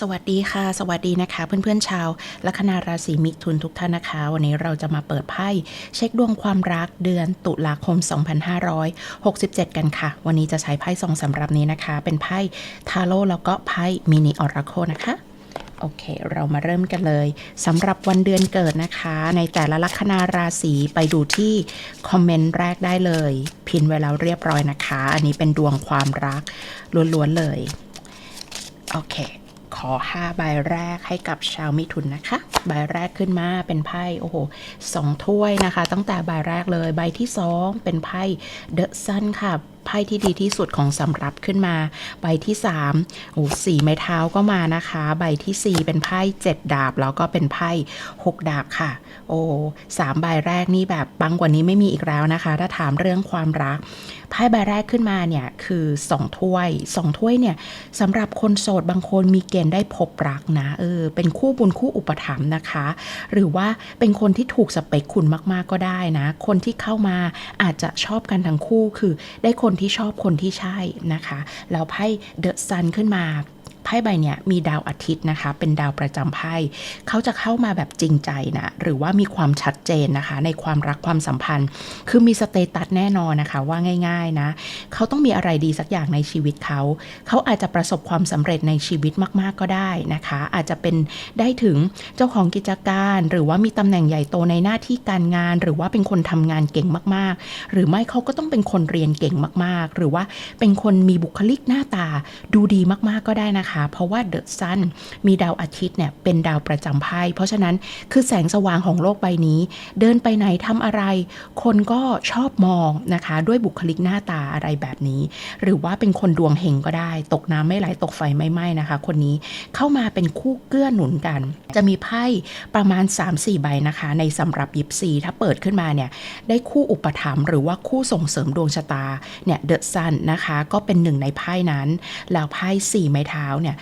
สวัสดีค่ะ สวัสดีนะคะ เพื่อนๆชาวลัคนาราศีมิถุนทุกท่านนะคะ วันนี้เราจะมาเปิดไพ่เช็คดวงความรักเดือนตุลาคม 2567 กันค่ะ วันนี้จะใช้ไพ่สองสำหรับนี้นะคะ เป็นไพ่ทาโร่แล้วก็ไพ่มินิออราโคนะคะโอเค เรามาเริ่มกันเลยสำหรับวันเดือนเกิดนะคะ ในแต่ละลัคนาราศีไปดูที่คอมเมนต์แรกได้เลย พินไว้แล้วเรียบร้อยนะคะ อันนี้เป็นดวงความรักล้วนๆเลย โอเค อ 5 ใบแรกให้กับชาวมิถุนนะคะ ใบแรกขึ้นมาเป็นไพ่โอ้โหสองถ้วยนะคะ ตั้งแต่ใบแรกเลย ใบที่ 2 เป็นไพ่เดอะซันค่ะ ไพ่ที่ดีที่สุดของสำรับขึ้นมา ใบที่3โอ้สี่ไม้เท้าก็มานะคะ ใบทีสี่ 4 เป็นไพ่7ดาบ แล้วก็เป็นไพ่6ดาบค่ะ โอ้สามใบแรกนี่แบบปังกว่านี้ไม่มีอีกแล้วนะคะ ถ้าถามเรื่องความรักไพ่ใบแรกขึ้นมาเนี่ยคือ2ถ้วย2ถ้วยเนี่ยสำหรับคนโสดบางคนมีเกณฑ์ได้พบรักนะเออเป็นคู่บุญคู่อุปถัมภ์นะคะ หรือว่าเป็นคนที่ถูกสเปคคุณมากๆก็ได้นะ คนที่เข้ามาอาจจะชอบกันทั้งคู่คือได้คนที่ชอบคนที่ใช่นะคะ แล้วไพ่เดอะซันขึ้นมา ไพ่ใบเนี่ยมีดาวอาทิตย์นะคะ เป็นดาวประจำไพ่เขาจะเข้ามาแบบจริงใจนะหรือว่ามีความชัดเจนนะคะ ในความรักความสัมพันธ์ คือมีสเตตัสแน่นอนนะคะว่าง่ายๆนะเขาต้องมีอะไรดีสักอย่างในชีวิตเขาเขาอาจจะประสบความสำเร็จในชีวิตมากๆก็ได้นะคะ อาจจะเป็นได้ถึงเจ้าของกิจการ หรือว่ามีตำแหน่งใหญ่โตในหน้าที่การงาน หรือว่าเป็นคนทำงานเก่งมากๆ หรือไม่เขาก็ต้องเป็นคนเรียนเก่งมากๆ หรือว่าเป็นคนมีบุคลิกหน้าตาดูดีมากๆก็ได้นะคะเพราะว่าเดอะซันมีดาวอาทิตย์เนี่ยเป็นดาวประจำไพ่เพราะฉะนั้นคือแสงสว่างของโลกใบนี้ เดินไปไหนทำอะไร คนก็ชอบมองนะคะ ด้วยบุคลิกหน้าตาอะไรแบบนี้ หรือว่าเป็นคนดวงเฮงก็ได้ ตกน้ำไม่ไหลตกไฟไม่ไหม้นะคะ คนนี้เข้ามาเป็นคู่เกื้อหนุนกัน จะมีไพ่ประมาณ 3-4 ใบนะคะ ในสำหรับยิปซีถ้าเปิดขึ้นมาเนี่ยได้คู่อุปถัมภ์หรือว่าคู่ส่งเสริมดวงชะตาเนี่ยเดอะซันนะคะ ก็เป็นหนึ่งในไพ่นั้นแล้วไพ่สี่ไม้เท้าเนี่ย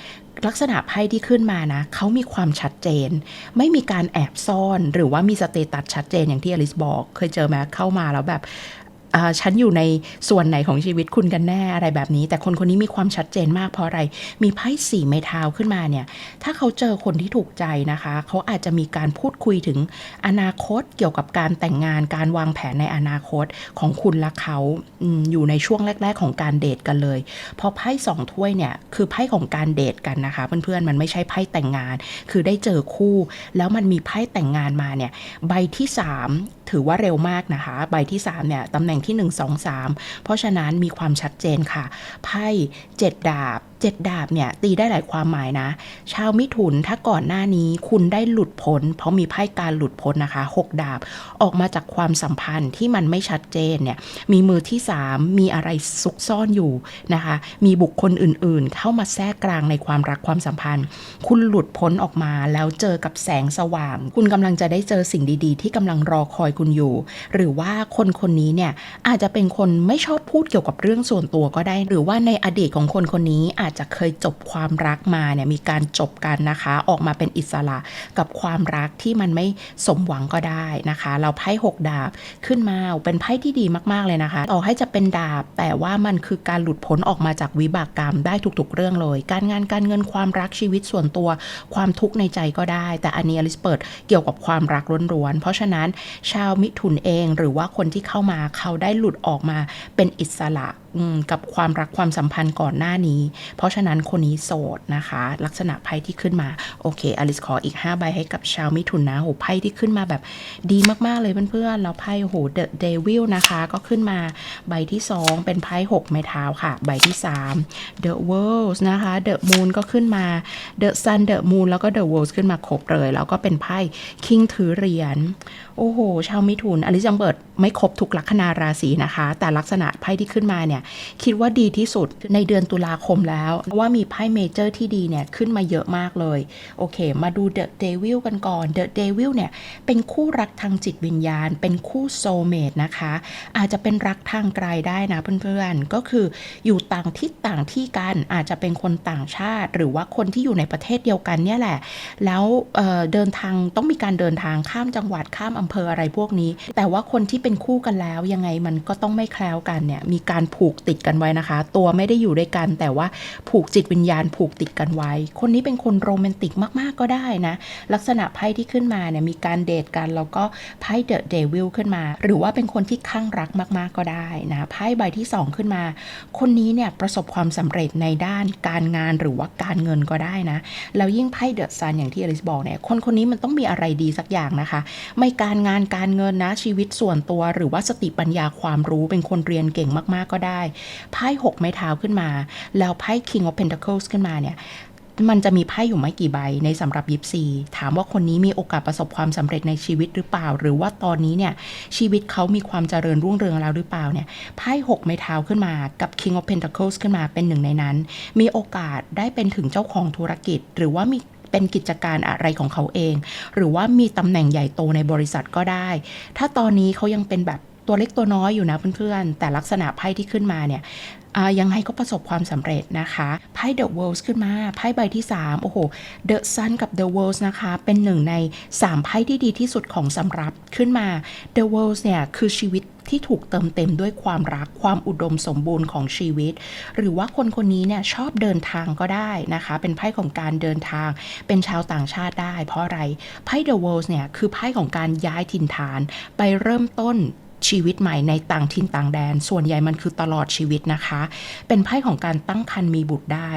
ลักษณะไพ่ที่ขึ้นมานะเขามีความชัดเจน ไม่มีการแอบซ่อนหรือว่ามีสเตตัสชัดเจนอย่างที่อลิสบอก เคยเจอไหมเข้ามาแล้วแบบ ฉันอยู่ในส่วนไหนของชีวิตคุณกันแน่อะไรแบบนี้ แต่คนคนนี้มีความชัดเจนมากเพราะอะไร มีไพ่สี่ไม้เท้าขึ้นมาเนี่ย ถ้าเขาเจอคนที่ถูกใจนะคะ เขาอาจจะมีการพูดคุยถึงอนาคตเกี่ยวกับการแต่งงานการวางแผนในอนาคตของคุณและเขาอืมอยู่ในช่วงแรก ๆ ของการเดทกันเลยพอไพ่สองถ้วยเนี่ยคือไพ่ของการเดทกันนะคะ เพื่อนๆมันไม่ใช่ไพ่แต่งงาน คือได้เจอคู่ แล้วมันมีไพ่แต่งงานมาเนี่ยใบที่ 3 ถือว่าเร็วมากนะคะ ใบที่3เนี่ยตำแหน่งที่ 1 2 3 เพราะฉะนั้นมีความชัดเจนค่ะ ไพ่7ดาบ7ดาบเนี่ยตีได้หลายความหมายนะ ชาวมิถุนถ้าก่อนหน้านี้คุณได้หลุดพ้น เพราะมีไพ่การหลุดพ้นนะคะ 6 ดาบออกมาจากความสัมพันธ์ที่มันไม่ชัดเจนเนี่ยมีมือที่ 3 มีอะไรซุกซ่อนอยู่นะคะ มีบุคคลอื่นๆ เข้ามาแทรกกลางในความรักความสัมพันธ์ คุณหลุดพ้นออกมาแล้วเจอกับแสงสว่าง คุณกำลังจะได้เจอสิ่งดีๆ ที่กำลังรอคอยคุณอยู่ หรือว่าคนคนนี้เนี่ยอาจจะเป็นคนไม่ชอบพูดเกี่ยวกับเรื่องส่วนตัวก็ได้ หรือว่าในอดีตของคนคนนี้อาจจะเคยจบความรักมาเนี่ยมีการจบกันนะคะ ออกมาเป็นอิสระกับความรักที่มันไม่สมหวังก็ได้นะคะ เราไพ่หกดาบขึ้นมาเป็นไพ่ที่ดีมากๆเลยนะคะ ต่อให้จะเป็นดาบ แต่ว่ามันคือการหลุดพ้นออกมาจากวิบากกรรมได้ทุกๆ เรื่องเลย การงานการเงินความรักชีวิตส่วนตัว ความทุกข์ในใจก็ได้ แต่อันนี้อลิสเปิดเกี่ยวกับความรักล้วนๆเพราะฉะนั้นชาวมิถุนเองหรือว่าคนที่เข้ามาเขาได้หลุดออกมาเป็นอิสระกับความรักความสัมพันธ์ก่อนหน้านี้ เพราะฉะนั้นคนนี้โสดนะคะ ลักษณะไพ่ที่ขึ้นมา โอเคอลิสขออีก 5 ใบให้กับชาวมิถุนนะโหไพ่ที่ขึ้นมาแบบดีมากๆเลยเพื่อนๆแล้วไพ่โหเดอะเดวิลนะคะ ก็ขึ้นมาใบที่ 2 เป็นไพ่6ไม้เท้าค่ะ ใบที่ 3 The World นะคะ The Moon ก็ขึ้นมา The Sun The Moon แล้วก็ The World ขึ้นมาครบเลย แล้วก็เป็นไพ่คิงถือเหรียญโอ้โหชาวมิถุนอลิซยังเปิดไม่ครบทุกลัคนาราศีนะคะ แต่ลักษณะไพ่ที่ขึ้นมาเนี่ยคิดว่าดีที่สุดในเดือนตุลาคมแล้วเพราะว่ามีไพ่เมเจอร์ที่ดีเนี่ยขึ้นมาเยอะมากเลย โอเค มาดูเดอะเดวิลกันก่อนเดอะเดวิลเนี่ยเป็นคู่รักทางจิตวิญญาณ เป็นคู่โซเมตนะคะ อาจจะเป็นรักทางไกลได้นะเพื่อนๆ ก็คืออยู่ต่างทิศต่างที่กันอาจจะเป็นคนต่างชาติ หรือว่าคนที่อยู่ในประเทศเดียวกันเนี่ยแหละ แล้วเเดินทางต้องมีการเดินทางข้ามจังหวัดข้ามอำเภออะไรพวกนี้ แต่ว่าคนที่เป็นคู่กันแล้วยังไงมันก็ต้องไม่แคล้วกันเนี่ยมีการผูกกติดกันไว้นะคะ ตัวไม่ได้อยู่ด้วยกัน แต่ว่าผูกจิตวิญญาณผูกติดกันไว้ คนนี้เป็นคนโรแมนติกมากๆก็ได้นะ ลักษณะไพ่ที่ขึ้นมาเนี่ยมีการเดทกัน แล้วก็ไพ่เดอะเดวิลขึ้นมา หรือว่าเป็นคนที่ข้างรักมากๆก็ได้นะไพ่ใบที่สองขึ้นมา คนนี้เนี่ยประสบความสำเร็จในด้านการงานหรือว่าการเงินก็ได้นะแล้วยิ่งไพ่เดอะซันอย่างที่อลิสบอกเนี่ยคนคนนี้มันต้องมีอะไรดีสักอย่างนะคะ ไม่การงานการเงินนะชีวิตส่วนตัว หรือว่าสติปัญญาความรู้เป็นคนเรียนเก่งมากๆก็ได้ไพ่หกไม้เท้าขึ้นมา แล้วไพ่ King of Pentacles ขึ้นมาเนี่ยมันจะมีไพ่อยู่ไม่กี่ใบในสำหรับยิปซีถามว่าคนนี้มีโอกาสประสบความสำเร็จในชีวิตหรือเปล่า หรือว่าตอนนี้เนี่ยชีวิตเขามีความเจริญรุ่งเรืองแล้วหรือเปล่าเนี่ยไพ่หกไม้เท้าขึ้นมากับ King of Pentacles ขึ้นมาเป็นหนึ่งในนั้น มีโอกาสได้เป็นถึงเจ้าของธุรกิจ หรือว่ามีเป็นกิจการอะไรของเขาเอง หรือว่ามีตำแหน่งใหญ่โตในบริษัทก็ได้ ถ้าตอนนี้เขายังเป็นแบบ ตัวเล็กตัวน้อยอยู่นะเพื่อนๆ แต่ลักษณะไพ่ที่ขึ้นมาเนี่ยยังไงก็ประสบความสำเร็จนะคะไพ่ The World ขึ้นมาไพ่ใบที่ 3 โอ้โห The Sun กับ The World นะคะ เป็นหนึ่งใน 3 ไพ่ที่ดีที่สุดของสำรับขึ้นมา The World เนี่ย คือชีวิตที่ถูกเติมเต็มด้วยความรักความอุดมสมบูรณ์ของชีวิต หรือว่าคนคนนี้เนี่ยชอบเดินทางก็ได้นะคะ เป็นไพ่ของการเดินทาง เป็นชาวต่างชาติได้ เพราะอะไรไพ่ The World เนี่ยคือไพ่ของการย้ายถิ่นฐานไปเริ่มต้น ชีวิตใหม่ในต่างถิ่นต่างแดน ส่วนใหญ่มันคือตลอดชีวิตนะคะ เป็นไพ่ของการตั้งครรภ์มีบุตรได้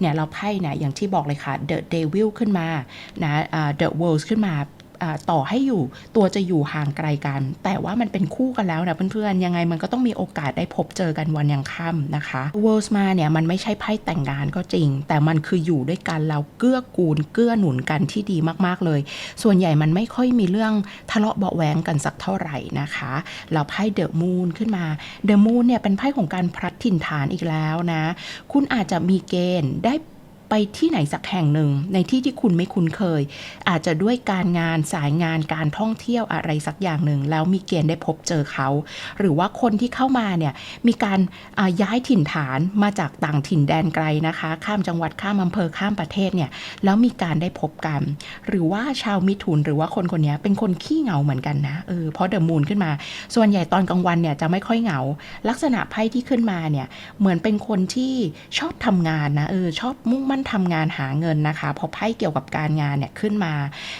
เนี่ยเราไพ่เนี่ยอย่างที่บอกเลยค่ะ The Devil ขึ้นมานะ The World ขึ้นมา ต่อให้อยู่ตัวจะอยู่ห่างไกลกัน แต่ว่ามันเป็นคู่กันแล้วนะเพื่อนๆ ยังไงมันก็ต้องมีโอกาสได้พบเจอกันวันยังค่ำนะคะ Worlds มาเนี่ยมันไม่ใช่ไพ่แต่งงานก็จริง แต่มันคืออยู่ด้วยกันแล้วเกื้อกูลเกื้อหนุนกันที่ดีมากๆเลย ส่วนใหญ่มันไม่ค่อยมีเรื่องทะเลาะเบาะแวงกันสักเท่าไหร่นะคะแล้วไพ่เดอะมูนขึ้นมาเดอะมูนเนี่ยเป็นไพ่ของการพลัดถิ่นฐานอีกแล้วนะ คุณอาจจะมีเกณฑ์ได้ ไปที่ไหนสักแห่งหนึ่ง ในที่ที่คุณไม่คุ้นเคย อาจจะด้วยการงานสายงานการท่องเที่ยวอะไรสักอย่างหนึ่ง แล้วมีเกณฑ์ได้พบเจอเขา หรือว่าคนที่เข้ามาเนี่ยมีการาย้ายถิ่นฐานมาจากต่างถิ่นแดนไกลนะคะ ข้ามจังหวัดข้ามอำเภอข้ามประเทศเนี่ยแล้วมีการได้พบกัน หรือว่าชาวมิถุนหรือว่าคนคนนี้เป็นคนขี้เหงาเหมือนกันนะเออเพราะเดอะมูนขึ้นมา ส่วนใหญ่ตอนกลางวันเนี่ยจะไม่ค่อยเหงา ลักษณะไพ่ที่ขึ้นมาเนี่ยเหมือนเป็นคนที่ชอบทำงานนะเออชอบมุ่งมั่นทำงานหาเงินนะคะพอไพ่เกี่ยวกับการงานเนี่ยขึ้นมา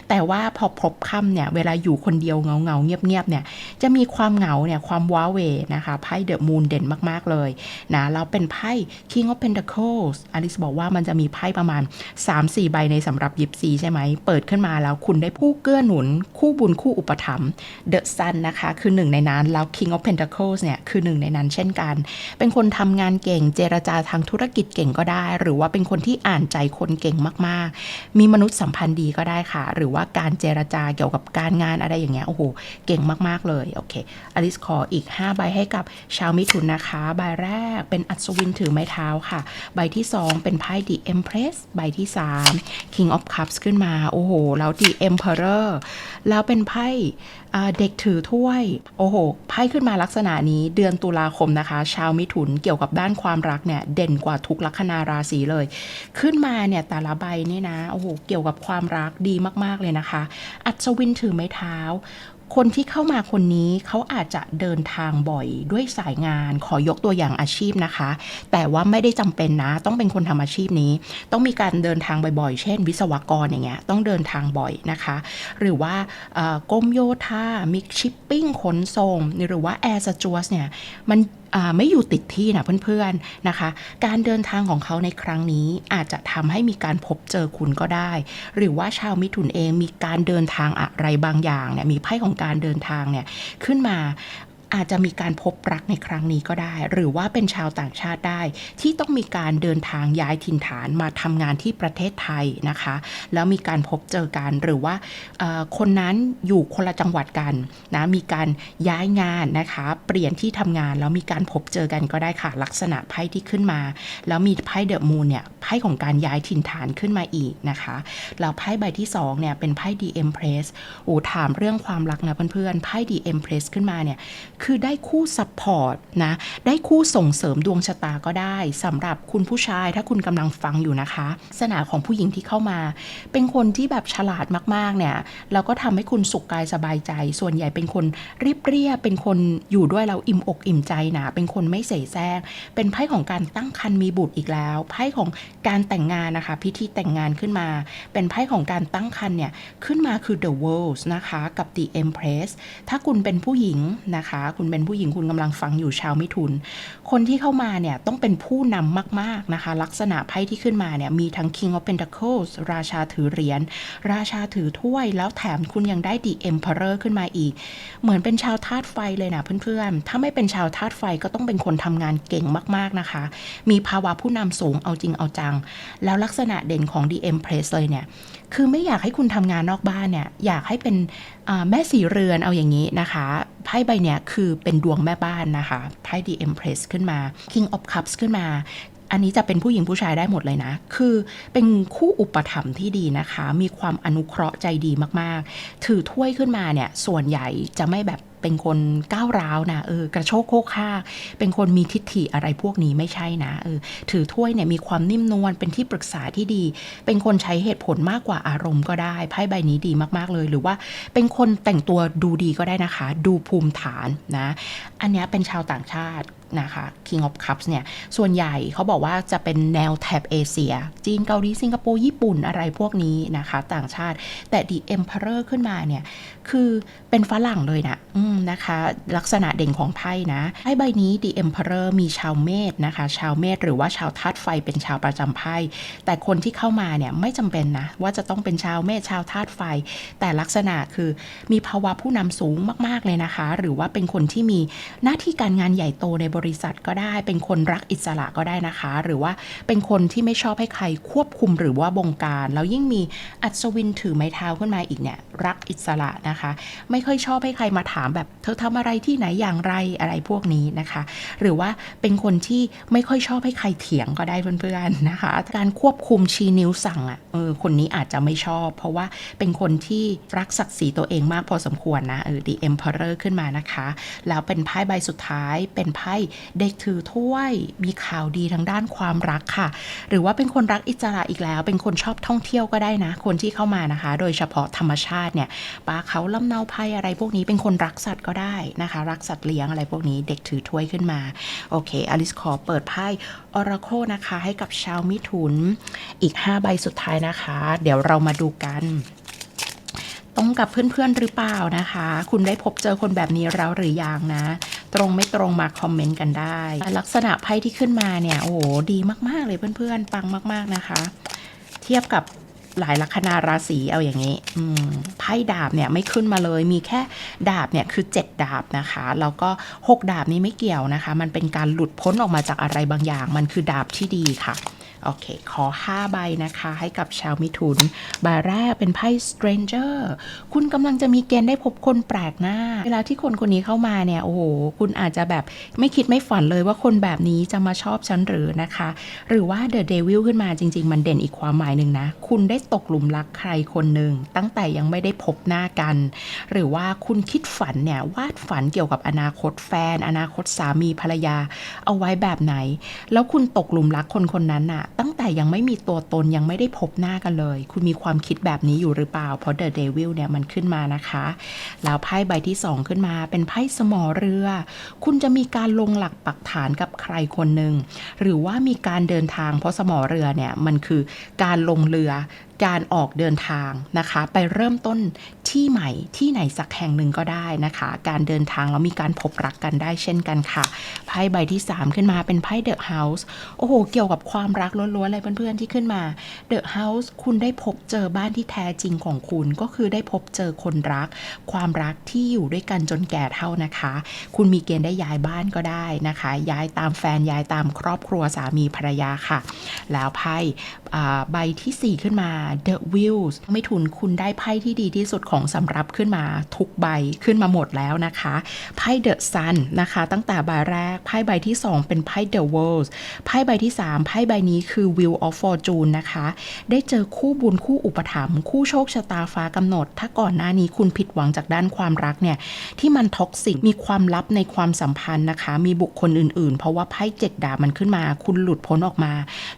แต่ว่าพอพบค่ำเนี่ยเวลาอยู่คนเดียวเงาเงาๆเงียบเนี่ยจะมีความเหงาเนี่ยความว้าเวนะคะไพ่เดอะมูนเด่นมากๆเลยนะเราเป็นไพ่ King of Pentacles อลิสบอกว่ามันจะมีไพ่ประมาณ 3-4 ใบในสำหรับยิปซีใช่ไหมเปิดขึ้นมาแล้วคุณได้ผู้เกื้อหนุน คู่บุญคู่อุปถัมภ์ The Sun นะคะคือหนึ่งในนั้นแล้ว King of Pentacles เนี่ยคือหนึ่งในนั้นเช่นกัน เป็นคนทำงานเก่งเจรจาทางธุรกิจเก่งก็ได้ หรือว่าเป็นคนที่อ่านใจคนเก่งมากๆ มีมนุษย์สัมพันธ์ดีก็ได้ค่ะ หรือว่าการเจรจาเกี่ยวกับการงานอะไรอย่างเงี้ยโอ้โหเก่งมากๆเลยโอเคอลิสขออีก 5 ใบให้กับชาวมิถุนนะคะ ใบแรกเป็นอัศวินถือไม้เท้าค่ะ ใบที่ 2 เป็นไพ่ The Empress ใบที่ 3 King of Cups ขึ้นมา โอ้โห แล้ว The Emperor แล้วเป็นไพ่ เด็กถือถ้วย โอ้โหไพ่ขึ้นมาลักษณะนี้เดือนตุลาคมนะคะ ชาวมิถุนเกี่ยวกับด้านความรักเนี่ยเด่นกว่าทุกลัคนาราศีเลย ขึ้นมาเนี่ยแต่ละใบเนี่ยนะโอ้โหเกี่ยวกับความรักดีมากๆเลยนะคะ อัศวินถือไม้เท้า คนที่เข้ามาคนนี้เขาอาจจะเดินทางบ่อยด้วยสายงานขอยกตัวอย่างอาชีพนะคะ แต่ว่าไม่ได้จำเป็นนะ ต้องเป็นคนทำอาชีพนี้ ต้องมีการเดินทางบ่อยๆ เช่น วิศวกรอย่างเงี้ยต้องเดินทางบ่อยนะคะ หรือว่ากรมโยธามิกชิปปิ้งขนส่งหรือว่าแอร์สจวสเนี่ยมัน ไม่อยู่ติดที่นะเพื่อนๆนะคะ การเดินทางของเขาในครั้งนี้อาจจะทำให้มีการพบเจอคุณก็ได้ หรือว่าชาวมิถุนเองมีการเดินทางอะไรบางอย่างเนี่ยมีไพ่ของการเดินทางเนี่ยขึ้นมา อาจจะมีการพบรักในครั้งนี้ก็ได้ หรือว่าเป็นชาวต่างชาติได้ ที่ต้องมีการเดินทางย้ายถิ่นฐานมาทำงานที่ประเทศไทยนะคะ แล้วมีการพบเจอกันหรือว่าคนนั้นอยู่คนละจังหวัดกันนะมีการย้ายงานนะคะ เปลี่ยนที่ทำงานแล้วมีการพบเจอกันก็ได้ค่ะ ลักษณะไพ่ที่ขึ้นมา แล้วมีไพ่เดอะมูนเนี่ยไพ่ของการย้ายถิ่นฐานขึ้นมาอีกนะคะแล้วไพ่ใบที่สองเนี่ยเป็นไพ่ดีเอ็มเพรสโอ้ถามเรื่องความรักนะเพื่อนๆไพ่ดีเอ็มเพรสขึ้นมาเนี่ยคือได้คู่ซัพพอร์ตนะได้คู่ส่งเสริมดวงชะตาก็ได้สำหรับคุณผู้ชายถ้าคุณกำลังฟังอยู่นะคะลักษณะของผู้หญิงที่เข้ามา เป็นคนที่แบบฉลาดมากๆเนี่ยแล้วก็ทำให้คุณสุขกายสบายใจ ส่วนใหญ่เป็นคนเรียบเรียบเป็นคนอยู่ด้วยเราอิ่มอกอิ่มใจนะเป็นคนไม่เสแสร้งเป็นไพ่ของการตั้งครรภ์มีบุตรอีกแล้วไพ่ของการแต่งงานนะคะ พิธีแต่งงานขึ้นมา เป็นไพ่ของการตั้งครรภ์เนี่ยขึ้นมาคือ The World นะคะกับ The Empress ถ้าคุณเป็นผู้หญิงนะคะคุณเป็นผู้หญิงคุณกำลังฟังอยู่ชาวมิถุน คนที่เข้ามาเนี่ยต้องเป็นผู้นำมากๆนะคะ ลักษณะไพ่ที่ขึ้นมาเนี่ยมีทั้ง King of Pentacles ราชาถือเหรียญราชาถือถ้วย แล้วแถมคุณยังได้ The Emperor ขึ้นมาอีก เหมือนเป็นชาวธาตุไฟเลยนะเพื่อนๆ ถ้าไม่เป็นชาวธาตุไฟก็ต้องเป็นคนทำงานเก่งมากๆนะคะ มีภาวะผู้นำสูงเอาจริงเอาจัง แล้วลักษณะเด่นของ The Empress เลยเนี่ยคือไม่อยากให้คุณทำงานนอกบ้านเนี่ยอยากให้เป็นแม่สีเรือนเอาอย่างนี้นะคะไพ่ใบเนี้ยคือเป็นดวงแม่บ้านนะคะ ไพ่ The Empress ขึ้นมา King of Cups ขึ้นมาอันนี้จะเป็นผู้หญิงผู้ชายได้หมดเลยนะ คือเป็นคู่อุปถัมภ์ที่ดีนะคะ มีความอนุเคราะห์ใจดีมาก ๆ ถือถ้วยขึ้นมาเนี่ย ส่วนใหญ่จะไม่แบบ เป็นคนก้าวร้าวนะเออกระโชกโคกค่ากเป็นคนมีทิฏฐิอะไรพวกนี้ไม่ใช่นะเออถือถ้วยเนี่ยมีความนิ่มนวลเป็นที่ปรึกษาที่ดี เป็นคนใช้เหตุผลมากกว่าอารมณ์ก็ได้ไพ่ใบนี้ดีมากๆเลย หรือว่าเป็นคนแต่งตัวดูดีก็ได้นะคะ ดูภูมิฐานนะอันนี้เป็นชาวต่างชาตินะคะ King of Cups เนี่ย ส่วนใหญ่เขาบอกว่าจะเป็นแนวแถบเอเชีย จีนเกาหลี สิงคโปร์ ญี่ปุ่นอะไรพวกนี้นะคะ ต่างชาติ แต่ The Emperor ขึ้นมาเนี่ย คือเป็นฝรั่งเลยนะ อืมนะคะ ลักษณะเด่นของไพ่นะไพ่ใบนี้ The Emperor มีชาวเมษนะคะ ชาวเมษหรือว่าชาวธาตุไฟเป็นชาวประจำไพ่แต่คนที่เข้ามาเนี่ยไม่จำเป็นนะว่าจะต้องเป็นชาวเมษชาวธาตุไฟ แต่ลักษณะคือมีภาวะผู้นำสูงมากๆเลยนะคะ หรือว่าเป็นคนที่มีหน้าที่การงานใหญ่โตในบริษัทก็ได้ เป็นคนรักอิสระก็ได้นะคะ หรือว่าเป็นคนที่ไม่ชอบให้ใครควบคุมหรือว่าบงการ แล้วยิ่งมีอัศวินถือไม้เท้าขึ้นมาอีกเนี่ยรักอิสระนะคะ ไม่ค่อยชอบให้ใครมาถามแบบเธอทำอะไรที่ไหนอย่างไรอะไรพวกนี้นะคะ หรือว่าเป็นคนที่ไม่ค่อยชอบให้ใครเถียงก็ได้เพื่อนๆนะคะ การควบคุมชี้นิ้วสั่งอะ่ะเออคนนี้อาจจะไม่ชอบ เพราะว่าเป็นคนที่รักศักดิ์ศรีตัวเองมากพอสมควรนะเออ The Emperor ขึ้นมานะคะ แล้วเป็นไพ่ใบสุดท้ายเป็นไพ่เด็กถือถ้วยมีข่าวดีทางด้านความรักค่ะ หรือว่าเป็นคนรักอิสระอีกแล้ว เป็นคนชอบท่องเที่ยวก็ได้นะ คนที่เข้ามานะคะ โดยเฉพาะธรรมชาติเนี่ยปลาเขาลำเนาไพ่อะไรพวกนี้เป็นคนรักสัตว์ก็ได้นะคะ รักสัตว์เลี้ยงอะไรพวกนี้เด็กถือถ้วยขึ้นมา โอเค อลิสขอเปิดไพ่ออราโคนะคะ ให้กับชาวมิถุนอีก 5 ใบสุดท้ายนะคะ เดี๋ยวเรามาดูกันตรงกับเพื่อนๆหรือเปล่านะคะ คุณได้พบเจอคนแบบนี้แล้วหรือยังนะ ตรงไม่ตรงมาคอมเมนต์กันได้ ลักษณะไพ่ที่ขึ้นมาเนี่ย โอ้โห ดีมากๆเลยเพื่อนๆ ปังมากๆนะคะ เทียบกับ หลายลัคนาราศีเอาอย่างนี้ไพ่ดาบเนี่ยไม่ขึ้นมาเลย มีแค่ดาบเนี่ยคือ 7 ดาบนะคะ แล้วก็ 6 ดาบนี้ไม่เกี่ยวนะคะ มันเป็นการหลุดพ้นออกมาจากอะไรบางอย่าง มันคือดาบที่ดีค่ะ โอเค ขอ 5 ใบนะคะ ให้กับชาวมิถุน ใบแรกเป็นไพ่ stranger คุณกำลังจะมีเกณฑ์ได้พบคนแปลกหน้า เวลาที่คนคนนี้เข้ามาเนี่ย โอ้โห คุณอาจจะแบบไม่คิดไม่ฝันเลยว่าคนแบบนี้จะมาชอบฉันหรือนะคะ หรือว่า the devil ขึ้นมาจริง ๆ มันเด่นอีกความหมายหนึ่งนะ คุณได้ตกหลุมรักใครคนหนึ่งตั้งแต่ยังไม่ได้พบหน้ากัน หรือว่าคุณคิดฝันเนี่ยวาดฝันเกี่ยวกับอนาคตแฟน อนาคตสามีภรรยา เอาไว้แบบไหน แล้วคุณตกหลุมรักคนคนนั้นน่ะตั้งแต่ยังไม่มีตัวตนยังไม่ได้พบหน้ากันเลย คุณมีความคิดแบบนี้อยู่หรือเปล่า เพราะ The Devil เนี่ยมันขึ้นมานะคะ แล้วไพ่ใบที่ 2 ขึ้นมาเป็นไพ่สมอเรือ คุณจะมีการลงหลักปักฐานกับใครคนหนึ่งหรือว่ามีการเดินทางเพราะสมอเรือเนี่ยมันคือการลงเรือ การออกเดินทางนะคะ ไปเริ่มต้นที่ใหม่ที่ไหนสักแห่งหนึ่งก็ได้นะคะ การเดินทางแล้วมีการพบรักกันได้เช่นกันค่ะไพ่ใบที่ 3 ขึ้นมาเป็นไพ่เดอะเฮาส์โอ้โห เกี่ยวกับความรักล้วนๆเลยเพื่อนๆที่ขึ้นมาเดอะเฮาส์คุณได้พบเจอบ้านที่แท้จริงของคุณก็คือได้พบเจอคนรัก ความรักที่อยู่ด้วยกันจนแก่เท่านะคะ คุณมีเกณฑ์ได้ย้ายบ้านก็ได้นะคะ ย้ายตามแฟนย้ายตามครอบครัวสามีภรรยาค่ะ แล้วไพ่ใบทีสี่4 ขึ้นมา The Wheels ไม่ทุนคุณได้ไพ่ที่ดีที่สุดของสำรับขึ้นมาทุกใบขึ้นมาหมดแล้วนะคะไพ่เดอะซันะคะ ตั้งแต่ใบแรกไพ่ใบที่ 2 เป็นไพ่เดอะเวิลด์ไพ่ใบที่ 3 ไพ่ใบนี้คือ Wheel of Fortune นะคะ ได้เจอคู่บุญคู่อุปถัมภ์คู่โชคชะตาฟ้ากำหนด ถ้าก่อนหน้านี้คุณผิดหวังจากด้านความรักเนี่ยที่มันท็อกซิกมีความลับในความสัมพันธ์นะคะ มีบุคคลอื่นๆ เพราะว่าไพ่เจ็ดดาบมันขึ้นมา คุณหลุดพ้นออกมา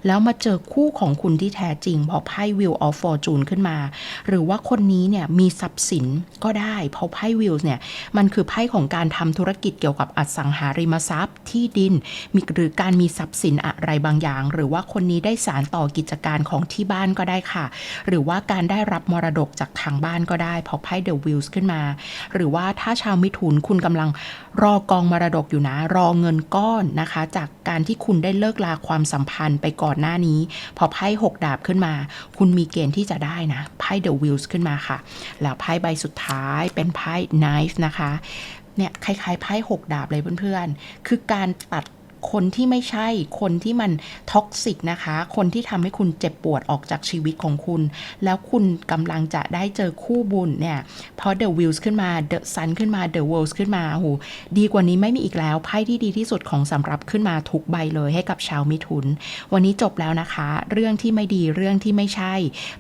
แล้วมาเจอคู่ของคุณที่แท้จริงเพราะไพ่ Wheel of Fortune ขึ้นมา หรือว่าคนนี้เนี่ยมีทรัพย์สินก็ได้ เพราะไพ่ Wheel เนี่ยมันคือไพ่ของการทำธุรกิจเกี่ยวกับอสังหาริมทรัพย์ที่ดินมีหรือการมีทรัพย์สินอะไรบางอย่าง หรือว่าคนนี้ได้สารต่อกิจการของที่บ้านก็ได้ค่ะ หรือว่าการได้รับมรดกจากทางบ้านก็ได้เพราะไพ่ The Wheels ขึ้นมา หรือว่าถ้าชาวมิถุนคุณกำลังรอกองมรดกอยู่นะ รอเงินก้อนนะคะ จากการที่คุณได้เลิกลาความสัมพันธ์ไปก่อนหน้านี้ พอไพ่หกดาบขึ้นมา คุณมีเกณฑ์ที่จะได้นะไพ่ The Wheels ขึ้นมาค่ะ แล้วไพ่ใบสุดท้ายเป็นไพ่ Knife นะคะเนี่ยคล้ายๆไพ่หกดาบเลยเพื่อนๆ คือการตัด คนที่ไม่ใช่ คนที่มันท็อกซิกนะคะ คนที่ทำให้คุณเจ็บปวดออกจากชีวิตของคุณ แล้วคุณกำลังจะได้เจอคู่บุญเนี่ยพอ The Wheels ขึ้นมา The Sun ขึ้นมา The Worlds ขึ้นมาโหดีกว่านี้ไม่มีอีกแล้วไพ่ที่ดีที่สุดของสำรับขึ้นมาทุกใบเลยให้กับชาวมิถุน วันนี้จบแล้วนะคะ เรื่องที่ไม่ดีเรื่องที่ไม่ใช่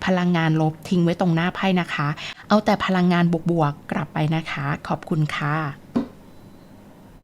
พลังงานลบทิ้งไว้ตรงหน้าไพ่นะคะ เอาแต่พลังงานบวกๆกลับไปนะคะ ขอบคุณค่ะ